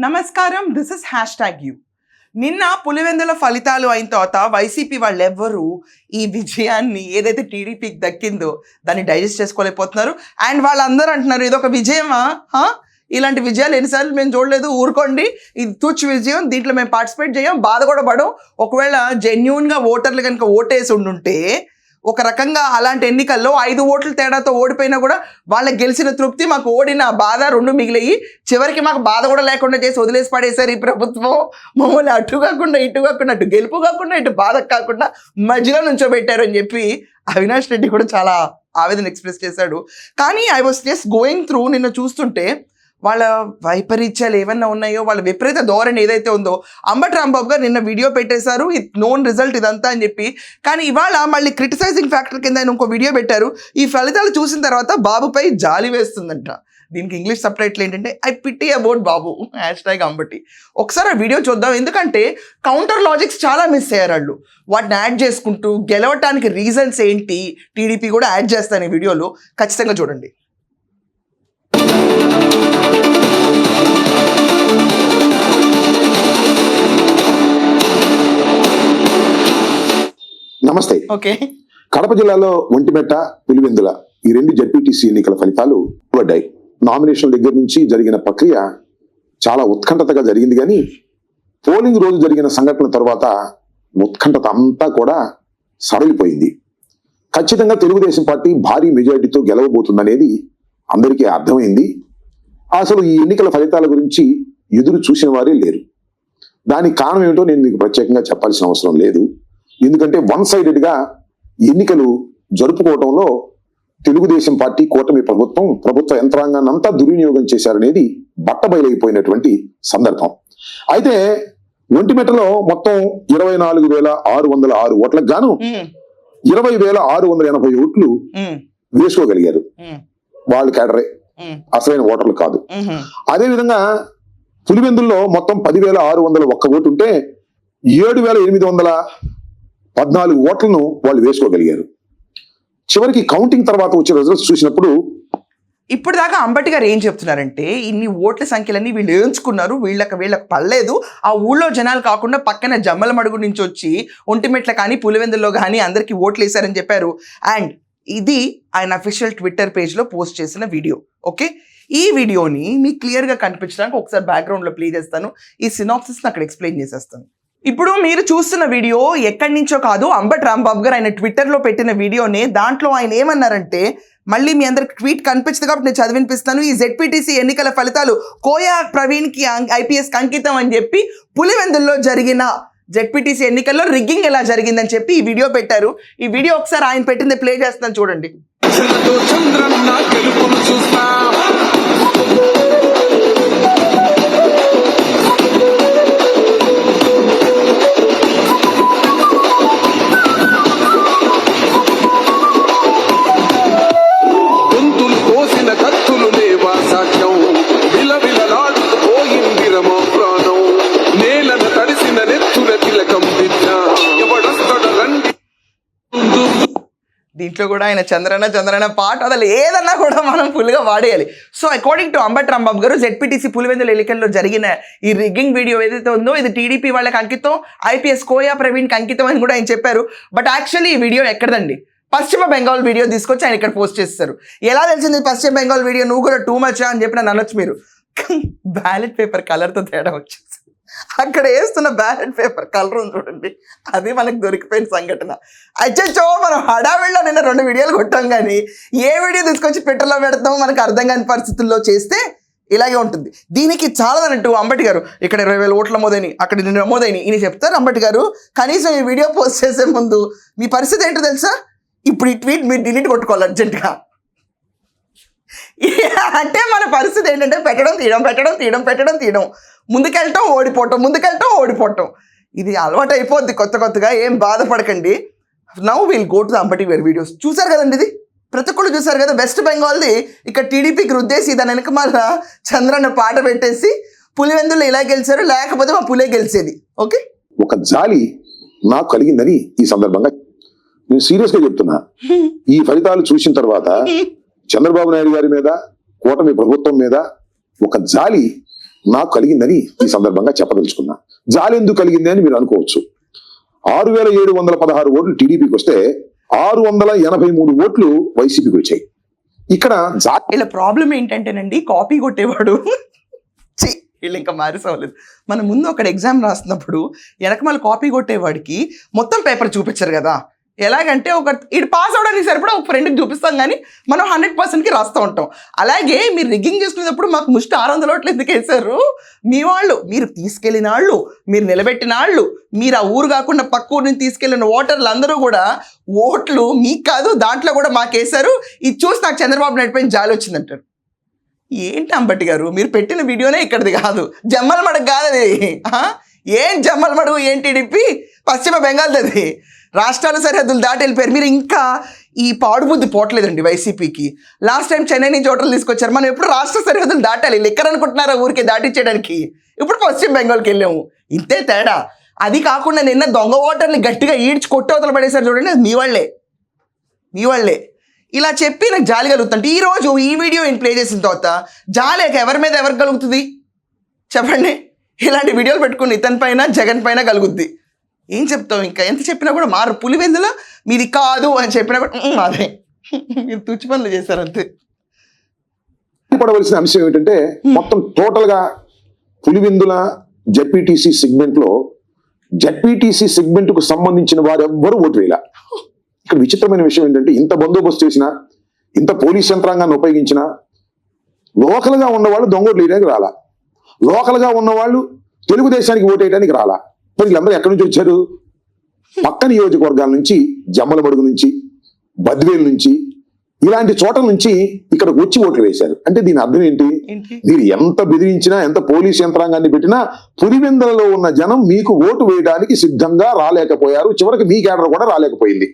నమస్కారం this is hashtag you నిన్న పులివెందుల ఫలితాలు అయిన తర్వాత వైసీపీ వాళ్ళు ఎవ్వరూ ఈ విజయాన్ని ఏదైతే టీడీపీకి దక్కిందో దాన్ని డైజెస్ట్ చేసుకోలేకపోతున్నారు. అండ్ వాళ్ళందరూ అంటున్నారు ఇది ఒక విజయమా? హా? ఇలాంటి విజయాలు ఎన్నిసార్లు మేము చూడలేదు ఊరుకోండి. ఇది తూచి విజయం దీంట్లో మేము పార్టిసిపేట్ చేయం బాధ కూడా పడం ఒకవేళ జెన్యున్గా ఓటర్లు కనుక ఓటేసి ఉండుంటే ఒక రకంగా అలాంటి ఎన్నికల్లో ఐదు ఓట్ల తేడాతో ఓడిపోయినా కూడా వాళ్ళకి గెలిచిన తృప్తి మాకు ఓడిన బాధ రెండు మిగిలి చివరికి మాకు బాధ కూడా లేకుండా చేసి వదిలేసి పడేశారు ఈ ప్రభుత్వం. మమ్మల్ని అటు కాకుండా ఇటు కాకుండా అటు గెలుపు కాకుండా ఇటు బాధ కాకుండా మధ్యలో నుంచోబెట్టారు అని చెప్పి అవినాష్ రెడ్డి కూడా చాలా ఆవేదన ఎక్స్ప్రెస్ చేశాడు. కానీ I was just going through నిన్న చూస్తుంటే వాళ్ళ వైపరీత్యాలు ఏమన్నా ఉన్నాయో వాళ్ళ విపరీత ధోరణి ఏదైతే ఉందో అంబట్ రాంబాబు గారు నిన్న వీడియో పెట్టేశారు. ఇట్ నోన్ రిజల్ట్ ఇదంతా అని చెప్పి. కానీ ఇవాళ మళ్ళీ క్రిటిసైజింగ్ ఫ్యాక్టర్ కింద ఆయన ఇంకో వీడియో పెట్టారు. ఈ ఫలితాలు చూసిన తర్వాత బాబుపై జాలి వేస్తుందంట. దీనికి ఇంగ్లీష్ సబ్ టైటిల్ ఏంటంటే I pity about Babu hashtag Ambati. ఒకసారి ఆ వీడియో చూద్దాం. ఎందుకంటే కౌంటర్ లాజిక్స్ చాలా మిస్ అయ్యారు వాళ్ళు. వాటిని యాడ్ చేసుకుంటూ గెలవటానికి రీజన్స్ ఏంటి టీడీపీ కూడా యాడ్ చేస్తాను ఈ వీడియోలో. ఖచ్చితంగా చూడండి. నమస్తే. ఓకే. కడప జిల్లాలో ఒంటిమెట్ట పులివెందుల ఈ రెండు జడ్పీటీసీ ఎన్నికల ఫలితాలు పడ్డాయి నామినేషన్ దగ్గర నుంచి జరిగిన ప్రక్రియ చాలా ఉత్కంఠతగా జరిగింది కానీ పోలింగ్ రోజు జరిగిన సంఘటన తర్వాత ఉత్కంఠత అంతా కూడా సడలిపోయింది. ఖచ్చితంగా తెలుగుదేశం పార్టీ భారీ మెజారిటీతో గెలవబోతుందనేది అందరికీ అర్థమైంది. అసలు ఈ ఎన్నికల ఫలితాల గురించి ఎదురు చూసిన వారే లేరు. దానికి కారణం ఏమిటో నేను మీకు ప్రత్యేకంగా చెప్పాల్సిన అవసరం లేదు. ఎందుకంటే వన్ సైడెడ్గా ఎన్నికలు జరుపుకోవడంలో తెలుగుదేశం పార్టీ కూటమి ప్రభుత్వం ప్రభుత్వ యంత్రాంగాన్ని అంతా దుర్వినియోగం చేశారనేది బట్టబయలైపోయినటువంటి సందర్భం. అయితే ఒంటిమెట్టలో మొత్తం ఇరవై నాలుగు వేల ఆరు వందల ఆరు ఓట్లకు గాను ఇరవై వేల ఆరు వందల ఎనభై ఓట్లు వేసుకోగలిగారు వాళ్ళు కేడరే అసలైన ఓటర్లు కాదు. ఉమ్, అదేవిధంగా పులివెందుల్లో మొత్తం పదివేల ఆరు వందల ఒక్క ఓటు ఉంటే ఏడు వేల ఎనిమిది వందల పద్నాలుగు ఓట్లను వాళ్ళు వేసుకోగలిగారు. చివరికి కౌంటింగ్ తర్వాత వచ్చే రిజల్ట్స్ చూసినప్పుడు ఇప్పుడు దాకా అంబటి గారు ఏం చెప్తున్నారంటే ఇన్ని ఓట్ల సంఖ్యలన్నీ వీళ్ళు వేయించుకున్నారు వీళ్ళకి వీళ్ళకి పడలేదు. ఆ ఊళ్ళో జనాలు కాకుండా పక్కన జమ్మల మడుగు నుంచి వచ్చి ఒంటిమెట్ల కానీ పులివెందుల్లో కానీ అందరికీ ఓట్లు వేశారని చెప్పారు. అండ్ ఇది ఆయన అఫీషియల్ ట్విట్టర్ పేజ్లో పోస్ట్ చేసిన వీడియో ఓకే ఈ వీడియోని మీకు క్లియర్గా కనిపించడానికి ఒకసారి బ్యాక్గ్రౌండ్లో ప్లే చేస్తాను. ఈ సినాప్సిస్ని అక్కడ ఎక్స్ప్లెయిన్ చేసేస్తాను. ఇప్పుడు మీరు చూస్తున్న వీడియో ఎక్కడి నుంచో కాదు అంబట్ రాంబాబు గారు ఆయన ట్విట్టర్లో పెట్టిన వీడియోనే దాంట్లో ఆయన ఏమన్నారంటే మళ్ళీ మీ అందరికి ట్వీట్ కనిపించదు కాబట్టి నేను చదివినిపిస్తాను. ఈ జెడ్పీటీసీ ఎన్నికల ఫలితాలు కోయా ప్రవీణ్కి ఐపీఎస్కి అంకితం అని చెప్పి పులివెందుల్లో జరిగిన జెడ్పీటీసీ ఎన్నికల్లో రిగ్గింగ్ ఎలా జరిగిందని చెప్పి ఈ వీడియో పెట్టారు. ఈ వీడియో ఒకసారి ఆయన పెట్టింది ప్లే చేస్తాను చూడండి. దీంట్లో కూడా ఆయన చంద్రన చంద్రన పాట అసలు ఏదన్నా కూడా మనం ఫుల్గా వాడేయాలి. So according to Ambati Rambabu garu ZPTC Pulivendula ఎన్నికల్లో జరిగిన ఈ రిగ్గింగ్ వీడియో ఏదైతే ఉందో ఇది టీడీపీ వాళ్ళకి అంకితం ఐపీఎస్ కోయా ప్రవీణ్కి అంకితం అని కూడా ఆయన చెప్పారు. బట్ యాక్చువల్లీ ఈ వీడియో ఎక్కడదండి? పశ్చిమ బెంగాల్ వీడియో తీసుకొచ్చి ఆయన ఇక్కడ పోస్ట్ చేస్తారు. ఎలా తెలిసింది పశ్చిమ బెంగాల్ వీడియో నువ్వు కూడా టూ మచ్ అని చెప్పి నన్ను అనొచ్చు మీరు. బ్యాలెట్ పేపర్ కలర్తో తేడా వచ్చింది అక్కడ వేస్తున్న బ్యాలెట్ పేపర్ కలర్ ఉంది చూడండి. అది మనకు దొరికిపోయిన సంఘటన. అచ్చచ్చో మనం హడావిడిలో నిన్న రెండు వీడియోలు కొట్టాం కానీ ఏ వీడియో తీసుకొచ్చి పెట్టెలో పెడతామో మనకు అర్థం కాని పరిస్థితుల్లో చేస్తే ఇలాగే ఉంటుంది. దీనికి చాలా అన్నట్టు అంబటి గారు ఇక్కడ ఇరవై వేల ఓట్ల నమోదైన అక్కడ నిన్ను నమోదైన ఈయన చెప్తారు అంబటి గారు. కనీసం ఈ వీడియో పోస్ట్ చేసే ముందు మీ పరిస్థితి ఏంటో తెలుసా? ఇప్పుడు ఈ ట్వీట్ మీరు డిలీట్ కొట్టుకోవాలి అర్జెంటుగా. అంటే మన పరిస్థితి ఏంటంటే పెట్టడం తీయడం పెట్టడం తీయడం పెట్టడం తీయడం. ముందుకెళ్ళటం ఓడిపోవటం ముందుకెళ్ళటం ఓడిపోవటం ఇది అలవాటు అయిపోద్ది కొత్త కొత్తగా ఏం బాధపడకండి. Now will go to the Ambati where videos చూసారు కదండి ఇది? ప్రతి ఒక్కళ్ళు చూసారు కదా? వెస్ట్ బెంగాల్ది ఇక్కడ టీడీపీకి రుద్దేసి దాని వెనక మన చంద్రన్న పాట పెట్టేసి పులివెందులు ఇలా గెలిచారు లేకపోతే మా పులే గెలిచేది. ఓకే ఒక జాలి నాకు కలిగిందని ఈ సందర్భంగా నేను సీరియస్గా చెప్తున్నా. ఈ ఫలితాలు చూసిన తర్వాత చంద్రబాబు నాయుడు గారి మీద కూటమి ప్రభుత్వం మీద ఒక జాలి నాకు కలిగిందని ఈ సందర్భంగా చెప్పదలుచుకున్నా. జాలి ఎందుకు కలిగింది అని మీరు అనుకోవచ్చు. ఆరు వేల ఏడు వందల పదహారు ఓట్లు టీడీపీకి వస్తే ఆరు వందల ఎనభై మూడు ఓట్లు వైసీపీకి వచ్చాయి. ఇక్కడ వీళ్ళ ప్రాబ్లం ఏంటంటేనండి కాపీ కొట్టేవాడు. వీళ్ళు ఇంకా మారిసవలేదు మన ముందు అక్కడ ఎగ్జామ్ రాస్తున్నప్పుడు వెనకమాల కాపీ కొట్టేవాడికి మొత్తం పేపర్ చూపించారు కదా. ఎలాగంటే ఒక ఇటు పాస్ అవడానికి సరిపడా ఒక ఫ్రెండ్కి చూపిస్తాం కానీ మనం హండ్రెడ్ పర్సెంట్కి రాస్తూ ఉంటాం. అలాగే మీరు రిగ్గింగ్ చేసుకునేటప్పుడు మాకు ముష్టి ఆరు వందల ఓట్లు ఎందుకు వేశారు? మీ వాళ్ళు మీరు తీసుకెళ్ళిన వాళ్ళు మీరు నిలబెట్టిన వాళ్ళు మీరు ఆ ఊరు కాకుండా పక్క ఊరు నుంచి తీసుకెళ్ళిన ఓటర్లు అందరూ కూడా ఓట్లు మీకు కాదు దాంట్లో కూడా మాకు వేశారు. ఇది చూసి నాకు చంద్రబాబు నాయుడు పైన జాలి వచ్చిందంటారు ఏంటి అంబటి గారు? మీరు పెట్టిన వీడియోనే ఇక్కడిది కాదు. జమ్మల మడకు కాదు అది. ఆ? ఏం జమ్మల మడుగు ఏంటి డిప్పి పశ్చిమ బెంగాల్ది రాష్ట్రాల సరిహద్దులు దాటి వెళ్ళిపోయారు. మీరు ఇంకా ఈ పాడుబుద్ధి పోవట్లేదండి వైసీపీకి. లాస్ట్ టైం చెన్నై నుంచి హోటల్ తీసుకొచ్చారు. మనం ఎప్పుడు రాష్ట్ర సరిహద్దులు దాటాలి. లెక్కర్ అనుకుంటున్నారా ఊరికి దాటించడానికి ఇప్పుడు పశ్చిమ బెంగాల్కి వెళ్ళాము. ఇంతే తేడా. అది కాకుండా నిన్న దొంగ ఓటర్ని గట్టిగా ఈడ్చి కొట్టవతలు పడేశారు చూడండి. అది మీ వాళ్ళే. మీ వాళ్ళే. ఇలా చెప్పి నాకు జాలి కలుగుతుంటే ఈరోజు ఈ వీడియో నేను ప్లే చేసిన తర్వాత జాలి ఎవరి మీద ఎవరికి కలుగుతుంది? చెప్పండి. ఇలాంటి వీడియోలు పెట్టుకుని ఇతని పైన జగన్ పైన కలుగుద్ది. ఏం చెప్తావు ఇంకా? ఎంత చెప్పినా కూడా మారు. పులివెందుల? మీది కాదు అని చెప్పినా కూడా "ఉమ్, అదే. మీరు తుచ్చి పనులు చేశారు అంతే. పడవలసిన అంశం ఏమిటంటే మొత్తం టోటల్గా పులివెందుల జెడ్పీటీసీ సెగ్మెంట్లో జెడ్పీటీసీ సెగ్మెంట్కు సంబంధించిన వారు ఎవ్వరూ ఓటు వేయాల. ఇక్కడ విచిత్రమైన విషయం ఏంటంటే ఇంత బందోబస్తు చేసిన ఇంత పోలీస్ యంత్రాంగాన్ని ఉపయోగించిన లోకల్గా ఉన్నవాళ్ళు దొంగోట్లు వేయడానికి రాలా. లోకల్గా ఉన్నవాళ్ళు తెలుగుదేశానికి ఓటు వేయడానికి రాలా. మరి వీళ్ళందరూ ఎక్కడి నుంచి వచ్చారు? పక్క నియోజకవర్గాల నుంచి జమ్మలమడుగు నుంచి బద్వేలు నుంచి ఇలాంటి చోట్ల నుంచి ఇక్కడికి వచ్చి ఓట్లు వేశారు. అంటే దీని అర్థం ఏంటి? ఏంటి? మీరు ఎంత బెదిరించినా ఎంత పోలీస్ యంత్రాంగాన్ని పెట్టినా పులివెందులలో ఉన్న జనం మీకు ఓటు వేయడానికి సిద్ధంగా రాలేకపోయారు. చివరికి మీ కేడర్ కూడా రాలేకపోయింది.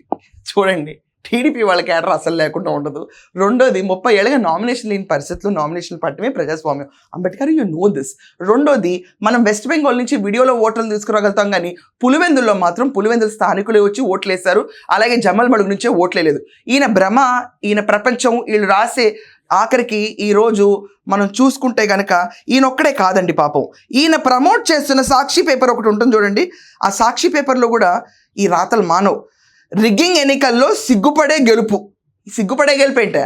చూడండి. టీడీపీ వాళ్ళ క్యాడర్ అసలు లేకుండా ఉండదు. రెండోది ముప్పై ఏళ్ళగా నామినేషన్ లేని పరిస్థితుల్లో నామినేషన్ పట్టమే ప్రజాస్వామ్యం. అంబేద్కర్ యూ నో దిస్ రెండోది మనం వెస్ట్ బెంగాల్ నుంచి వీడియోలో ఓట్లను తీసుకురాగలుగుతాం కానీ పులివెందుల్లో మాత్రం పులివెందుల స్థానికులే వచ్చి ఓట్లు వేశారు అలాగే జమ్మల్ మడుగు నుంచే ఓట్లేదు ఈయన భ్రమ ఈయన ప్రపంచం వీళ్ళు రాసే ఆఖరికి ఈ రోజు మనం చూసుకుంటే గనక ఈయన ఒక్కడే కాదండి పాపం. ఈయన ప్రమోట్ చేస్తున్న సాక్షి పేపర్ ఒకటి ఉంటుంది చూడండి. ఆ సాక్షి పేపర్లో కూడా ఈ రాతలు మానవ్. రిగ్గింగ్ ఎన్నికల్లో సిగ్గుపడే గెలుపు. సిగ్గుపడే గెలుపేంట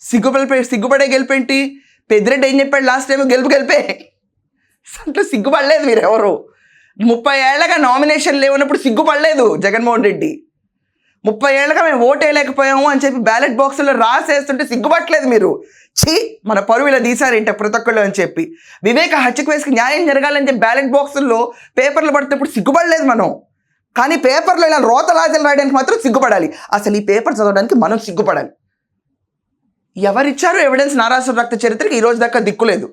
సిగ్గుపడే సిగ్గుపడే గెలుపేంటి పెద్దిరెడ్డి ఏం చెప్పాడు లాస్ట్ టైం గెలుపు గెలిపే. అట్లా సిగ్గుపడలేదు మీరు ఎవరు ముప్పై ఏళ్ళగా నామినేషన్ లేవన్నప్పుడు సిగ్గుపడలేదు జగన్మోహన్ రెడ్డి. ముప్పై ఏళ్ళగా మేము ఓట్ వేయలేకపోయాము అని చెప్పి బ్యాలెట్ బాక్సుల్లో రాసేస్తుంటే సిగ్గుపట్టలేదు మీరు. ఛీ! మన పరువు ఇలా తీశారేంట ప్రతి ఒక్కళ్ళు అని చెప్పి. వివేక హత్యకు వేసుకు న్యాయం జరగాలని చెప్పి బ్యాలెట్ బాక్సుల్లో పేపర్లు పడితే ఇప్పుడు సిగ్గుపడలేదు మనం. కానీ పేపర్లో ఇలా రోతలాజలు రాయడానికి మాత్రం సిగ్గుపడాలి. అసలు ఈ పేపర్ చదవడానికి మనం సిగ్గుపడాలి. ఎవరిచ్చారు ఎవిడెన్స్ నారాసుర రక్త చరిత్రకి? ఈ రోజు దాకా దిక్కులేదు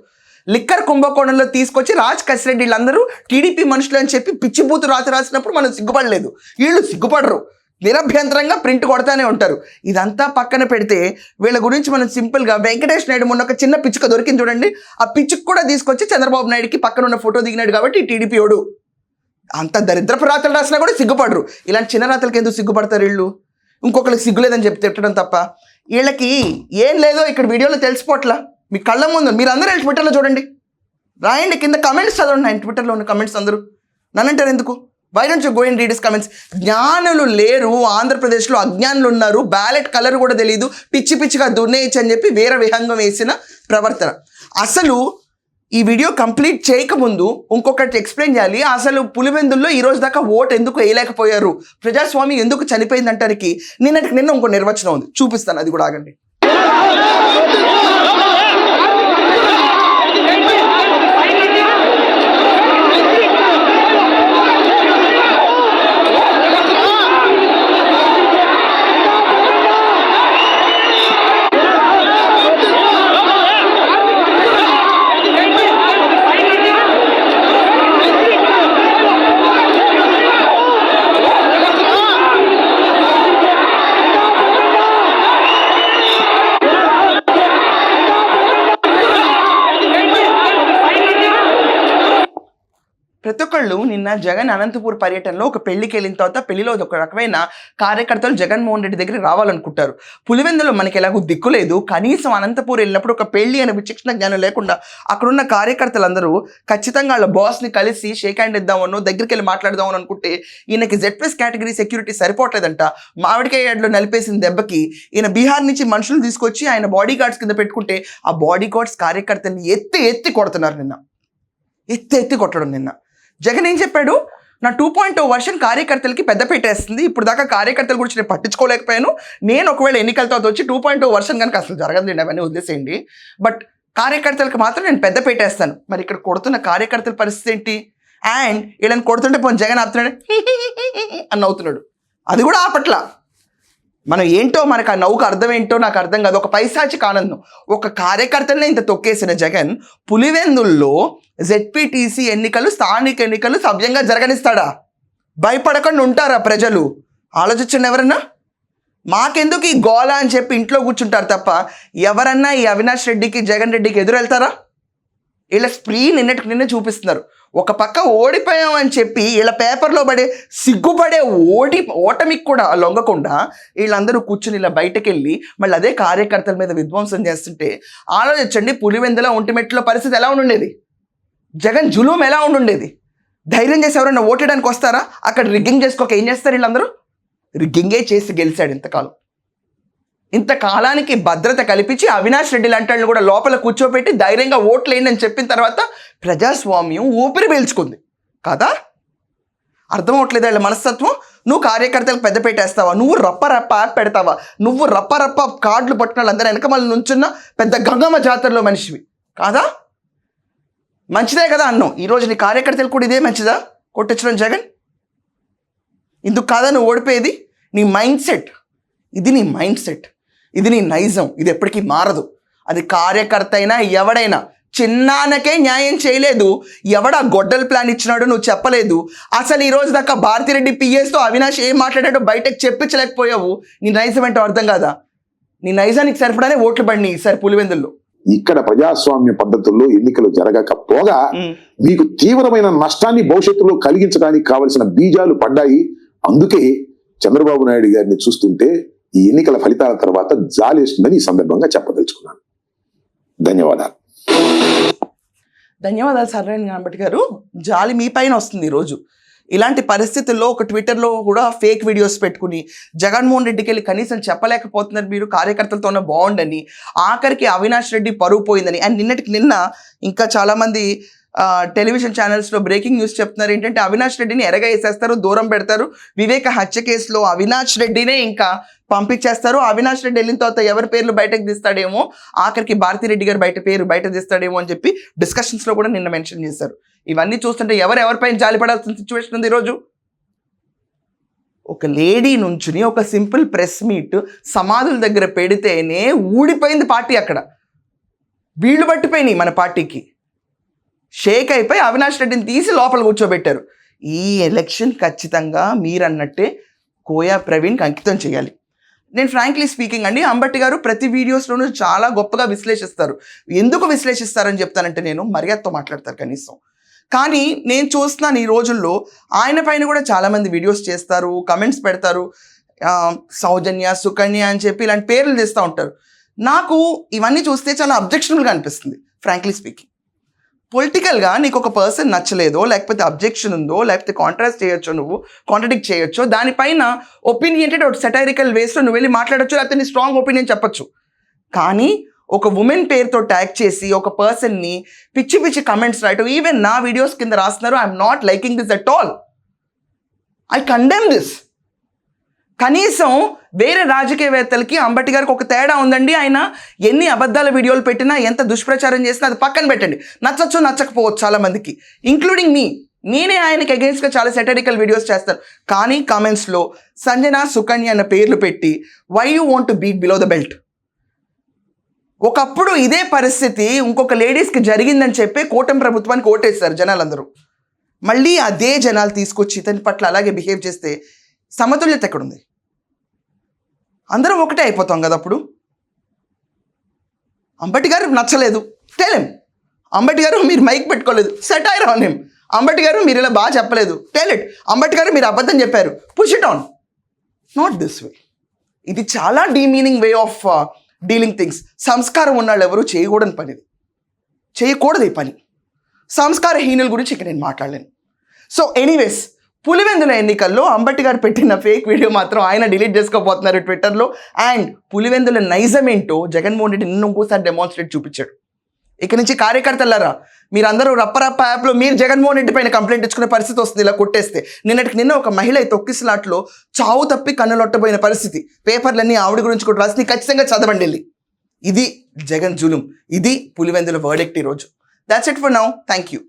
లిక్కర్ కుంభకోణంలో తీసుకొచ్చి రాజ్ కసిరెడ్డి వీళ్ళందరూ టీడీపీ మనుషులు అని చెప్పి పిచ్చిబూతు రాత రాసినప్పుడు మనం సిగ్గుపడలేదు. వీళ్ళు సిగ్గుపడరు. నిరభ్యంతరంగా ప్రింట్ కొడతానే ఉంటారు. ఇదంతా పక్కన పెడితే వీళ్ళ గురించి మనం సింపుల్గా వెంకటేష్ నాయుడు మొన్న ఒక చిన్న పిచ్చుక దొరికింది చూడండి. ఆ పిచ్చుకు కూడా తీసుకొచ్చి చంద్రబాబు నాయుడుకి పక్కన ఉన్న ఫోటో దిగినాడు కాబట్టి టీడీపీ ఓడు. అంత దరిద్రపు రాతలు రాసినా కూడా సిగ్గుపడరు. ఇలాంటి చిన్న రాతలకి ఎందుకు సిగ్గుపడతారు వీళ్ళు? ఇంకొకరికి సిగ్గులేదని చెప్పి తిట్టడం తప్ప వీళ్ళకి ఏం లేదో ఇక్కడ వీడియోలో తెలిసిపోట్లా. మీ కళ్ళ ముందు మీరు అందరూ వెళ్ళి ట్విట్టర్లో చూడండి. రాయండి. కింద కమెంట్స్ చదవండి. ఆయన ట్విట్టర్లో ఉన్న కమెంట్స్ అందరూ. నన్నంటారు ఎందుకు? Why don't you go in readers comments జ్ఞానులు లేరు. ఆంధ్రప్రదేశ్లో అజ్ఞానులు ఉన్నారు. బ్యాలెట్ కలర్ కూడా తెలియదు పిచ్చి పిచ్చిగా దున్నేయచ్చు అని చెప్పి వేరే విహంగం వేసిన ప్రవర్తన. అసలు ఈ వీడియో కంప్లీట్ చేయకముందు ఇంకొకటి ఎక్స్ప్లెయిన్ చేయాలి. అసలు పులివెందుల్లో ఈ రోజు దాకా ఓట్ ఎందుకు వేయలేకపోయారు? ప్రజాస్వామ్యం ఎందుకు చనిపోయిందంటానికి నిన్నటికి నిన్న ఇంకో నిర్వచనం ఉంది. చూపిస్తాను అది కూడా ఆగండి. ప్రతి ఒక్కళ్ళు నిన్న జగన్ అనంతపూర్ పర్యటనలో ఒక పెళ్ళికి వెళ్ళిన తర్వాత పెళ్ళిలో ఒక రకమైన కార్యకర్తలు జగన్మోహన్ రెడ్డి దగ్గరికి రావాలనుకుంటారు. పులివెందులో మనకి ఎలాగో దిక్కు లేదు. కనీసం అనంతపూర్ వెళ్ళినప్పుడు ఒక పెళ్ళి అనే విచక్షణ జ్ఞానం లేకుండా అక్కడున్న కార్యకర్తలందరూ ఖచ్చితంగా వాళ్ళ బాస్ని కలిసి షేక్ హ్యాండ్ ఇద్దామనో దగ్గరికి వెళ్ళి మాట్లాడదామని అనుకుంటే ఈయనకి జెడ్ కేటగిరీ సెక్యూరిటీ సరిపోవట్లేదంట. మామిడికాయ నలిపేసిన దెబ్బకి ఈయన బీహార్ నుంచి మనుషులు తీసుకొచ్చి ఆయన బాడీ గార్డ్స్ కింద పెట్టుకుంటే ఆ బాడీ గార్డ్స్ కార్యకర్తల్ని ఎత్తి ఎత్తి కొడుతున్నారు నిన్న. ఎత్తి ఎత్తి కొట్టడం నిన్న. జగన్ ఏం చెప్పాడు? నా టూ పాయింట్ వర్షన్ కార్యకర్తలకి పెద్ద పెట్టేస్తుంది. ఇప్పుడు దాకా కార్యకర్తల గురించి నేను పట్టించుకోలేకపోయాను. నేను ఒకవేళ ఎన్నికలతో వచ్చి టూ పాయింట్ వర్షన్ కనుక అసలు జరగదండి అవన్నీ వదిలేసేయండి. బట్ కార్యకర్తలకు మాత్రం నేను పెద్ద పెట్టేస్తాను. మరి ఇక్కడ కొడుతున్న కార్యకర్తల పరిస్థితి ఏంటి? అండ్ వీళ్ళని కొడుతుంటే పోనీ జగన్ ఆపుతున్నాడు. అని నవ్వుతున్నాడు. అది కూడా ఆపట్ల మనం ఏంటో మనకు ఆ నవ్వుకు అర్థం ఏంటో నాకు అర్థం కాదు. ఒక పైశాచిక ఆనందం. ఒక కార్యకర్తలనే ఇంత తొక్కేసిన జగన్ పులివెందుల్లో జెడ్పీటీసీ ఎన్నికలు స్థానిక ఎన్నికలు సవ్యంగా జరగనిస్తాడా? భయపడకుండా ఉంటారా ప్రజలు? ఆలోచించండి ఎవరన్నా? మాకెందుకు ఈ గోళ అని చెప్పి ఇంట్లో కూర్చుంటారు తప్ప ఎవరన్నా ఈ అవినాష్ రెడ్డికి జగన్ రెడ్డికి ఎదురు వెళ్తారా వీళ్ళ స్ప్రీ నిన్నటికి నిన్నే చూపిస్తున్నారు. ఒక పక్క ఓడిపోయాం అని చెప్పి వీళ్ళ పేపర్లో పడే సిగ్గుపడే ఓడి ఓటమికి కూడా లొంగకుండా వీళ్ళందరూ కూర్చుని ఇలా బయటకు వెళ్ళి మళ్ళీ అదే కార్యకర్తల మీద విధ్వంసం చేస్తుంటే ఆలోచించండి పులివెందుల ఒంటిమెట్లో పరిస్థితి ఎలా ఉండేది జగన్ జులూం ఎలా ఉండుండేది? ధైర్యం చేసి ఎవరైనా ఓటేయడానికి వస్తారా? అక్కడ రిగ్గింగ్ చేసుకోక ఏం చేస్తారు వీళ్ళందరూ? రిగ్గింగే చేసి గెలిచాడు ఇంతకాలం. ఇంతకాలానికి భద్రత కల్పించి అవినాష్ రెడ్డి లాంటి కూడా లోపల కూర్చోబెట్టి ధైర్యంగా ఓట్లేయండి అని చెప్పిన తర్వాత ప్రజాస్వామ్యం ఊపిరి పీల్చుకుంది. కదా? అర్థం అవట్లేదు వీళ్ళ మనస్తత్వం? నువ్వు కార్యకర్తలకు పెద్ద పెట్టేస్తావా నువ్వు రప్ప రప్ప యాప్ పెడతావా? నువ్వు రప్ప రప్ప కార్డులు పట్టిన వాళ్ళందరూ వెనక మళ్ళీ నుంచున్న పెద్ద గంగమ్మ జాతరలో మనిషివి. కాదా? మంచిదే కదా అన్నావు. ఈరోజు నీ కార్యకర్తలు కూడా ఇదే మంచిదా? కొట్టించడం జగన్? ఇందుకు కాదా నువ్వు ఓడిపోయేది? నీ మైండ్ సెట్ ఇది నీ మైండ్ సెట్ ఇది నీ నైజం. ఇది ఎప్పటికీ మారదు. అది కార్యకర్త అయినా ఎవడైనా. చిన్నానకే న్యాయం చేయలేదు. ఎవడా గొడ్డల ప్లాన్ ఇచ్చినాడో నువ్వు చెప్పలేదు. అసలు ఈ రోజు దాకా భారతిరెడ్డి పిఎస్తో అవినాష్ ఏం మాట్లాడాడో బయటకు చెప్పించలేకపోయావు. నీ నైజం ఏంటో అర్థం కాదా? నీ నైజానికి సరిపడానే ఓట్లు పడినాయి ఈసారి పులివెందుల్లో. ఇక్కడ ప్రజాస్వామ్య పద్ధతుల్లో ఎన్నికలు జరగకపోగా. మీకు తీవ్రమైన నష్టాన్ని భవిష్యత్తులో కలిగించడానికి కావలసిన బీజాలు పడ్డాయి. అందుకే చంద్రబాబు నాయుడు గారిని చూస్తుంటే ఈ ఎన్నికల ఫలితాల తర్వాత జాలేస్తుందని ఈ సందర్భంగా చెప్పదలుచుకున్నాను. ధన్యవాదాలు. ధన్యవాదాలు సరైన కాబట్టి గారు. జాలి మీ పైన వస్తుంది ఈరోజు. ఇలాంటి పరిస్థితుల్లో ఒక ట్విట్టర్లో కూడా ఫేక్ వీడియోస్ పెట్టుకుని జగన్మోహన్ రెడ్డికి వెళ్ళి కనీసం చెప్పలేకపోతున్నారు మీరు కార్యకర్తలతోనే బాగుండని ఆఖరికి అవినాష్ రెడ్డి పరువు పోయిందని. అండ్ నిన్నటికి నిన్న ఇంకా చాలామంది టెలివిజన్ ఛానల్స్లో బ్రేకింగ్ న్యూస్ చెప్తున్నారు. ఏంటంటే అవినాష్ రెడ్డిని ఎరగ వేసేస్తారు దూరం పెడతారు. వివేక హత్య కేసులో అవినాష్ రెడ్డినే ఇంకా పంపించేస్తారు. అవినాష్ రెడ్డి వెళ్ళిన తర్వాత ఎవరి పేర్లు బయటకు తీస్తాడేమో ఆఖరికి భారతిరెడ్డి గారు బయట పేరు బయట తీస్తాడేమో అని చెప్పి డిస్కషన్స్లో కూడా నిన్న మెన్షన్ చేశారు. ఇవన్నీ చూస్తుంటే ఎవరు ఎవరిపైన జాలిపడాల్సిన సిచ్యువేషన్ ఉంది ఈరోజు? ఒక లేడీ నుంచుని ఒక సింపుల్ ప్రెస్ మీట్ సమాధుల దగ్గర పెడితేనే ఊడిపోయింది పార్టీ అక్కడ. వీళ్ళు పట్టిపోయినాయి మన పార్టీకి. షేక్ అయిపోయి అవినాష్ రెడ్డిని తీసి లోపల కూర్చోబెట్టారు. ఈ ఎలక్షన్ ఖచ్చితంగా మీరన్నట్టే కోయా ప్రవీణ్కి అంకితం చేయాలి. నేను ఫ్రాంక్లీ స్పీకింగ్ అండి. అంబట్టి గారు ప్రతి వీడియోస్లోనూ చాలా గొప్పగా విశ్లేషిస్తారు. ఎందుకు విశ్లేషిస్తారని చెప్తానంటే నేను మర్యాదతో మాట్లాడతారు కనీసం. కానీ నేను చూస్తున్నాను ఈ రోజుల్లో ఆయన పైన కూడా చాలామంది వీడియోస్ చేస్తారు కమెంట్స్ పెడతారు. సౌజన్య సుకన్య అని చెప్పి ఇలాంటి పేర్లు తెస్తూ ఉంటారు. నాకు ఇవన్నీ చూస్తే చాలా అబ్జెక్షనబుల్గా అనిపిస్తుంది ఫ్రాంక్లీ స్పీకింగ్. పొలిటికల్గా నీకు ఒక పర్సన్ నచ్చలేదో లేకపోతే అబ్జెక్షన్ ఉందో లేకపోతే కాంట్రాస్ట్ చేయొచ్చో నువ్వు కాంట్రడిక్ట్ చేయొచ్చో దానిపైన ఒపీనియన్ ఒక సెటైరికల్ వేస్లో నువ్వు వెళ్ళి మాట్లాడచ్చు లేకపోతే నీ స్ట్రాంగ్ ఒపీనియన్ చెప్పొచ్చు. కానీ ఒక ఉమెన్ పేరుతో ట్యాగ్ చేసి ఒక పర్సన్ని పిచ్చి పిచ్చి కమెంట్స్ రాయటం ఈవెన్ నా వీడియోస్ కింద రాస్తున్నారు I'm not liking this at all I condemn this కనీసం వేరే రాజకీయవేత్తలకి అంబటి గారికి ఒక తేడా ఉందండి. ఆయన ఎన్ని అబద్ధాల వీడియోలు పెట్టినా ఎంత దుష్ప్రచారం చేసినా అది పక్కన పెట్టండి. నచ్చచ్చు నచ్చకపోవచ్చు చాలా మందికి ఇంక్లూడింగ్ మీ నేనే ఆయనకి అగేన్స్ట్గా చాలా సెటరికల్ వీడియోస్ చేస్తాను. కానీ కామెంట్స్లో సంజన సుకన్య అన్న పేర్లు పెట్టి why you want to beat below the belt ఒకప్పుడు ఇదే పరిస్థితి ఇంకొక లేడీస్కి జరిగిందని చెప్పి కూటమి ప్రభుత్వానికి ఓటేస్తారు జనాలందరూ. మళ్ళీ అదే జనాలు తీసుకొచ్చి ఇతని పట్ల అలాగే బిహేవ్ చేస్తే సమతుల్యత ఎక్కడుంది? అందరం ఒకటే అయిపోతాం కదా అప్పుడు? అంబటి గారు నచ్చలేదు. టెలిం అంబటి గారు మీరు మైక్ పెట్టుకోలేదు. సెటైర్ ఆన్ హిమ్ అంబటి గారు మీరు ఇలా బాగా చెప్పలేదు. టెల్ అంబటి గారు మీరు అబద్ధం చెప్పారు. Push it on not this way ఇది చాలా demeaning way of dealing things సంస్కారం ఉన్న వాళ్ళు ఎవరు చేయకూడని పనిది చేయకూడదు ఈ పని. సంస్కారహీనుల గురించి ఇక్కడ నేను మాట్లాడలేను. సో ఎనీవేస్ పులివెందుల ఎన్నికల్లో అంబటి గారు పెట్టిన ఫేక్ వీడియో మాత్రం ఆయన డిలీట్ చేసుకోబోతున్నారు ట్విట్టర్లో అండ్ పులివెందుల నైజం ఏంటో జగన్మోహన్ రెడ్డి నిన్న ఇంకోసారి డెమాన్స్ట్రేట్ చూపించాడు. ఇక నుంచి కార్యకర్తలారా మీరందరూ రప్పరప్ప యాప్లో మీరు జగన్మోహన్ రెడ్డి పైన కంప్లైంట్ ఇచ్చుకునే పరిస్థితి వస్తుంది ఇలా కొట్టేస్తే. నిన్నటికి నిన్న ఒక మహిళ ఈ తొక్కిసలాట్లో చావు తప్పి కన్నులొట్టబోయిన పరిస్థితి. పేపర్లన్నీ ఆవిడ గురించి కూడా రాసి ఖచ్చితంగా చదవండి వెళ్ళి. ఇది జగన్ జులుం. ఇది పులివెందుల వర్డెక్ట్ ఈరోజు. That's it for now thank you